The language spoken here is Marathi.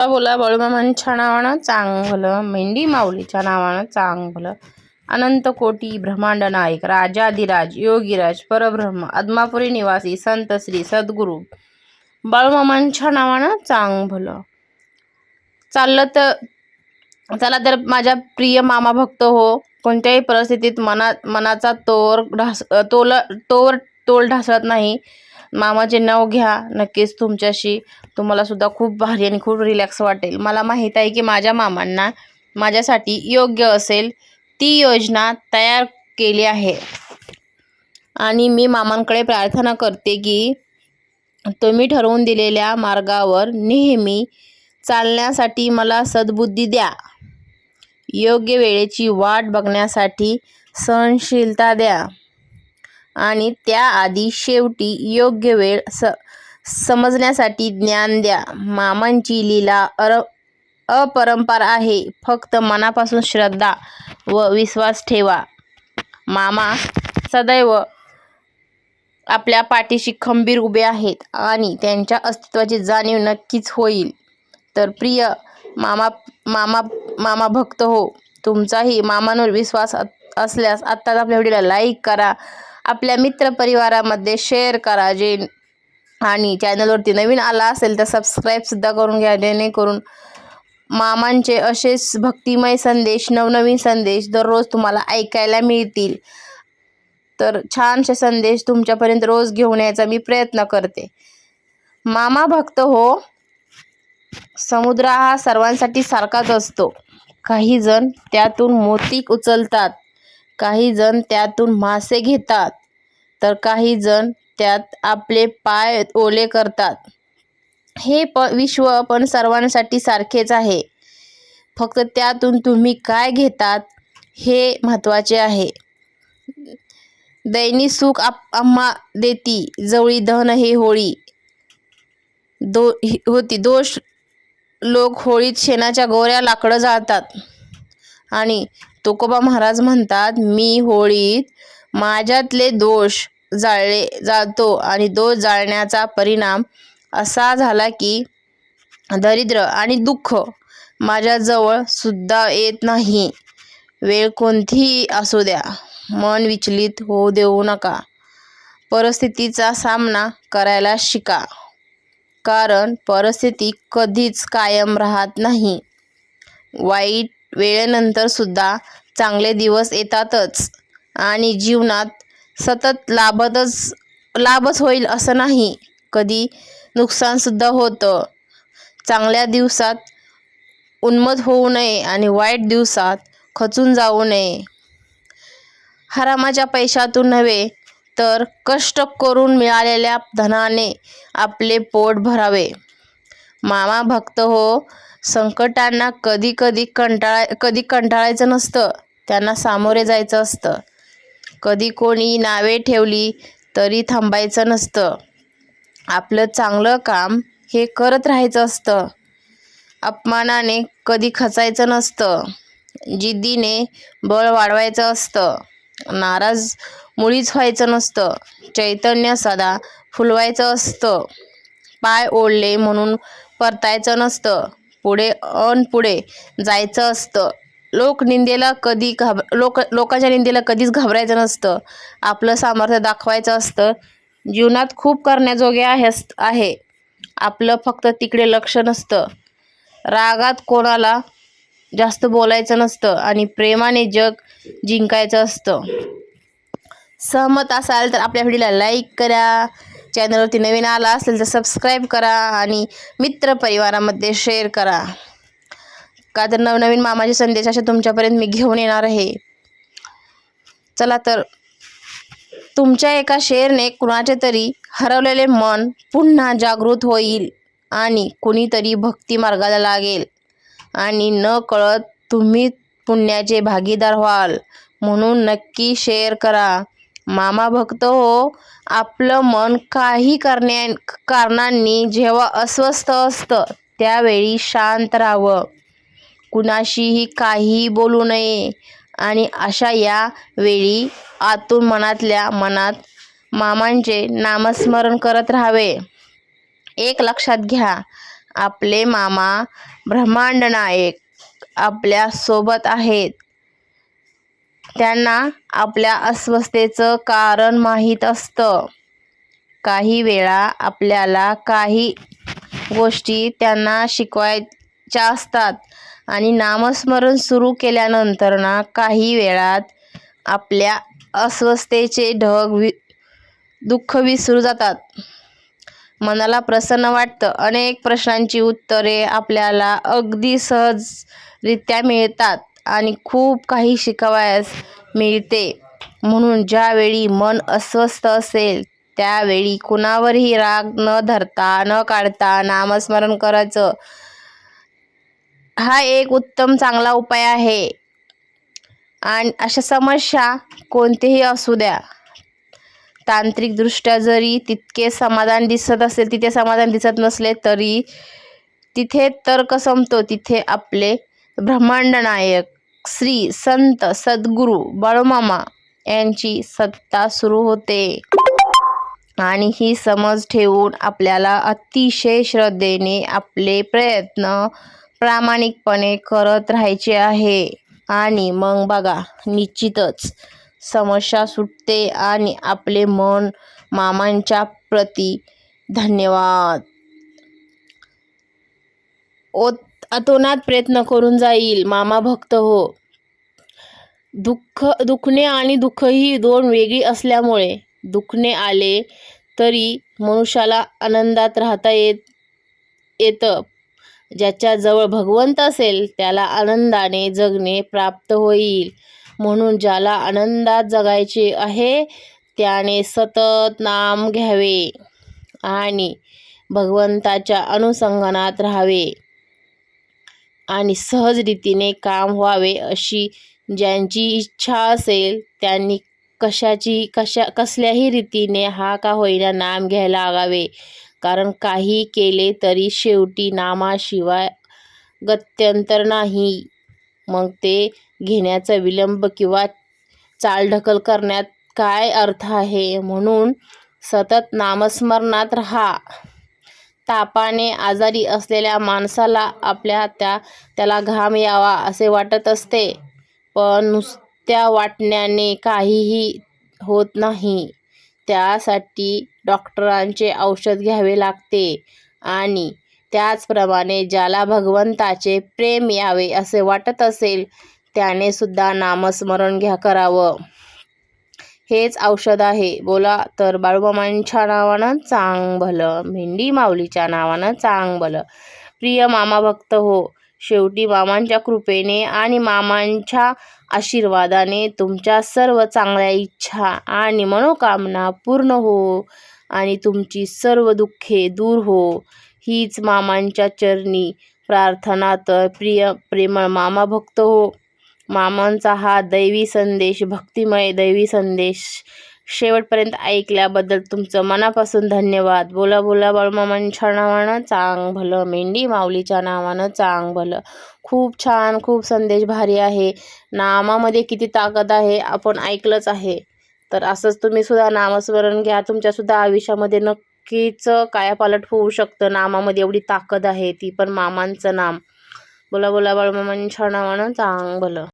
बोला बळूमामांच्या नावानं चांगलं. मेंढी माऊलीच्या नावानं चांगलं. अनंत कोटी ब्रह्मांड नायक राजाधिराज योगीराज परब्रह्म आदमापुरी निवासी संत श्री सद्गुरू. बाळूमामांच्या नावानं चांग भलं चाललं तर चला तर माझ्या प्रिय मामा भक्त हो कोणत्याही परिस्थितीत मना मनाचा तोर ढास तोल तोर तोल ढासळत नाही. मामाचे नाव घ्या नक्कीच तुमच्याशी. तुम्हाला सुद्धा खूप भारी आणि खूप रिलॅक्स वाटेल. मला माहीत आहे की माझ्या मामांना माझ्यासाठी योग्य असेल ती योजना तयार केली आहे. आणि मी मामांकडे प्रार्थना करते की तुम्ही ठरवून दिलेल्या मार्गावर नेहमी चालण्यासाठी मला सद्बुद्धी द्या. योग्य वेळेची वाट बघण्यासाठी सहनशीलता द्या. आणि त्याआधी शेवटी योग्य वेळ स समजण्यासाठी ज्ञान द्या. मामांची लीला अर अपरंपार आहे. फक्त मनापासून श्रद्धा व विश्वास ठेवा. मामा सदैव आपल्या पाठीशी खंबीर उभे आहेत आणि त्यांच्या अस्तित्वाची जाणीव नक्कीच होईल. तर प्रिय मामा मामा मामा भक्त हो तुमचाही मामांवर विश्वास असल्यास आत्ताच आपल्या व्हिडिओला लाईक करा. आपल्या मित्रपरिवारामध्ये शेअर करा. जे आणि चॅनलवरती नवीन आला असेल तर सबस्क्राईबसुद्धा करून घ्या. जेणेकरून मामांचे असेच भक्तिमय संदेश नवनवीन संदेश दररोज तुम्हाला ऐकायला मिळतील. तर छानसे संदेश तुमच्यापर्यंत रोज घेऊन यायचा मी प्रयत्न करते. मामा भक्त हो समुद्र हा सर्वांसाठी सारखाच असतो. काही जण त्यातून मोती उचलतात. काही जण त्यातून मासे घेतात तर काही जण त्यात आपले पाय ओले करतात. हे प विश्व पण सर्वांसाठी सारखेच आहे. फक्त त्यातून तुम्ही काय घेतात हे महत्त्वाचे आहे. दैनी सुख आप आम्हा देती जवळी धन हे होळी. दो ही- होती दोष लोक होळीत शेणाच्या गोऱ्या लाकडं जाळतात. आणि तुकोबा महाराज म्हणतात मी होळीत माझ्यातले दोष जाळले जाळतो आणि दोष जाळण्याचा परिणाम असा झाला की दरिद्र आणि दुःख माझ्याजवळ सुद्धा येत नाही. वेळ कोणतीही असू द्या मन विचलित होऊ देऊ नका. परिस्थितीचा सामना करायला शिका कारण परिस्थिती कधीच कायम राहत नाही. वाईट वेळेनंतर सुद्धा चांगले दिवस येतातच आणि जीवनात सतत लाभतच लाभच होईल असं नाही. कधी नुकसानसुद्धा होतं. चांगल्या दिवसात उन्मत होऊ नये आणि वाईट दिवसात खचून जाऊ नये. हरामाच्या पैशातून नव्हे तर कष्ट करून मिळालेल्या धनाने आपले पोट भरावे. मामा भक्त हो संकटांना कधी कधी कंटाळा कधी कंटाळायचं नसतं. त्यांना सामोरे जायचं असतं. कधी कोणी नावे ठेवली तरी थांबायचं नसतं. आपलं चांगलं काम हे करत राहायचं असतं. अपमानाने कधी खचायचं नसतं. जिद्दीने बळ वाढवायचं असतं. नाराज मुळीच व्हायचं नसतं. चैतन्य सदा फुलवायचं असतं. पाय ओढले म्हणून परतायचं नसतं. पुढे अन पुढे जायचं असतं. लोक निंदेला कधी घाब लोक लोकांच्या निंदेला कधीच घाबरायचं नसतं. आपलं सामर्थ्य दाखवायचं असतं. जीवनात खूप करण्याजोगे आहे आहे. आपलं फक्त तिकडे लक्ष नसतं. रागात कोणाला जास्त बोलायचं नसतं आणि प्रेमाने जग जिंकायचं असतं. सहमत असाल तर आपल्या व्हिडिओला लाईक करा. चॅनलवरती नवीन आला असेल तर सबस्क्राईब करा आणि मित्रपरिवारामध्ये शेअर करा. का तर नवनवीन मामाचे संदेश असे तुमच्यापर्यंत मी घेऊन येणार आहे. चला तर तुमच्या एका शेअरने कुणाचे तरी हरवलेले मन पुन्हा जागृत होईल आणि कुणीतरी भक्ती मार्गाला लागेल. आणि न कळत तुम्ही पुण्याचे भागीदार व्हाल. म्हणून नक्की शेअर करा. मामा भक्त हो आपलं मन काही करण्या कारणांनी जेव्हा अस्वस्थ असतं त्यावेळी शांत राहावं. कुणाशीही काहीही बोलू नये. आणि अशा या वेळी आतून मनातल्या मनात मामांचे नामस्मरण करत राहावे. एक लक्षात घ्या आपले मामा ब्रह्मांड नायक आपल्यासोबत आहेत. त्यांना आपल्या अस्वस्थतेचं कारण माहीत असतं. काही वेळा आपल्याला काही गोष्टी त्यांना शिकवायच्या असतात आणि नामस्मरण सुरू केल्यानंतर ना काही वेळात आपल्या अस्वस्थतेचे ढग वि दुःख विसरू जातात. मनाला प्रसन्न वाटतं. अनेक प्रश्नांची उत्तरे आपल्याला अगदी सहजरित्या मिळतात. आणि खूप काही शिकावयास मिळते. म्हणून ज्यावेळी मन अस्वस्थ असेल त्यावेळी कुणावरही राग न धरता न काढता नामस्मरण करायचं हा एक उत्तम चांगला उपाय आहे. आणि अशा समस्या कोणतेही असू द्या. तांत्रिकदृष्ट्या जरी तितके समाधान दिसत असेल तिथे समाधान दिसत नसले तरी तिथे तर्क संपतो तिथे आपले ब्रह्मांडनायक श्री संत सद्गुरू बाळूमामा यांची सत्ता सुरू होते. आणि ही समज ठेवून आपल्याला अतिशय श्रद्धेने आपले प्रयत्न प्रामाणिकपणे करत राहायचे आहे. आणि मग बघा निश्चितच समस्या सुटते आणि आपले मन मामांच्या प्रती धन्यवाद. ओत अतोनात प्रयत्न करून जाईल. मामा भक्त हो. दुःख दुखणे आणि दुःख ही दोन वेगळी असल्यामुळे दुखणे आले तरी मनुष्याला आनंदात राहता येत येतं. ज्याच्याजवळ भगवंत असेल त्याला आनंदाने जगणे प्राप्त होईल. म्हणून ज्याला आनंदात जगायचे आहे त्याने सतत नाम घ्यावे आणि भगवंताच्या अनुसंगनात राहावे. आणि सहज रीतीने काम व्हावे अशी ज्यांची इच्छा असेल त्यांनी कशाची कशा कसल्याही रीतीने हा का होईना नाम घ्यायला लागावे. कारण काही केले तरी शेवटी नामाशिवाय गत्यंतर नाही. मग ते घेण्याचा विलंब किंवा चालढकल करण्यात काय अर्थ आहे? म्हणून सतत नामस्मरणात राहा. तापाने आजारी असलेल्या माणसाला आपल्या त्या त्याला घाम यावा असे वाटत असते. पण नुसत्या वाटण्याने काहीही होत नाही. त्यासाठी डॉक्टरांचे औषध घ्यावे लागते आणि त्याचप्रमाणे ज्याला भगवंताचे प्रेम यावे असे वाटत असेल त्याने सुद्धा नामस्मरण घ्या करावं. हेच औषध आहे. बोला तर बाळूमामांच्या नावानं चांग भलं मेंढी माऊलीच्या नावानं चांग भलं. प्रिय मामा भक्त हो शेवटी मामांच्या कृपेने आणि मामांच्या आशीर्वादाने तुमच्या सर्व चांगल्या इच्छा आणि मनोकामना पूर्ण हो आणि तुमची सर्व दुःखे दूर हो. हीच मामांच्या चरणी प्रार्थना तर प्रिय प्रेमळ मामा भक्त हो. मामांचा हा दैवी संदेश भक्तिमय दैवी संदेश शेवटपर्यंत ऐकल्याबद्दल तुमचं मनापासून धन्यवाद. बोला बोला बाळूमामांच्या नावानं चांग भलं. मेंढी माऊलीच्या नावानं चांग भलं. खूप छान खूप संदेश भारी आहे. नामामध्ये किती ताकद आहे आपण ऐकलंच आहे. तर असंच तुम्ही सुद्धा नामस्मरण घ्या. तुमच्यासुद्धा आयुष्यामध्ये नक्कीच कायापालट होऊ शकतं. नामामध्ये एवढी ताकद आहे ती पण मामांचं नाम. बोला बोला बाळूमामांच्या नावानं चांग भलं.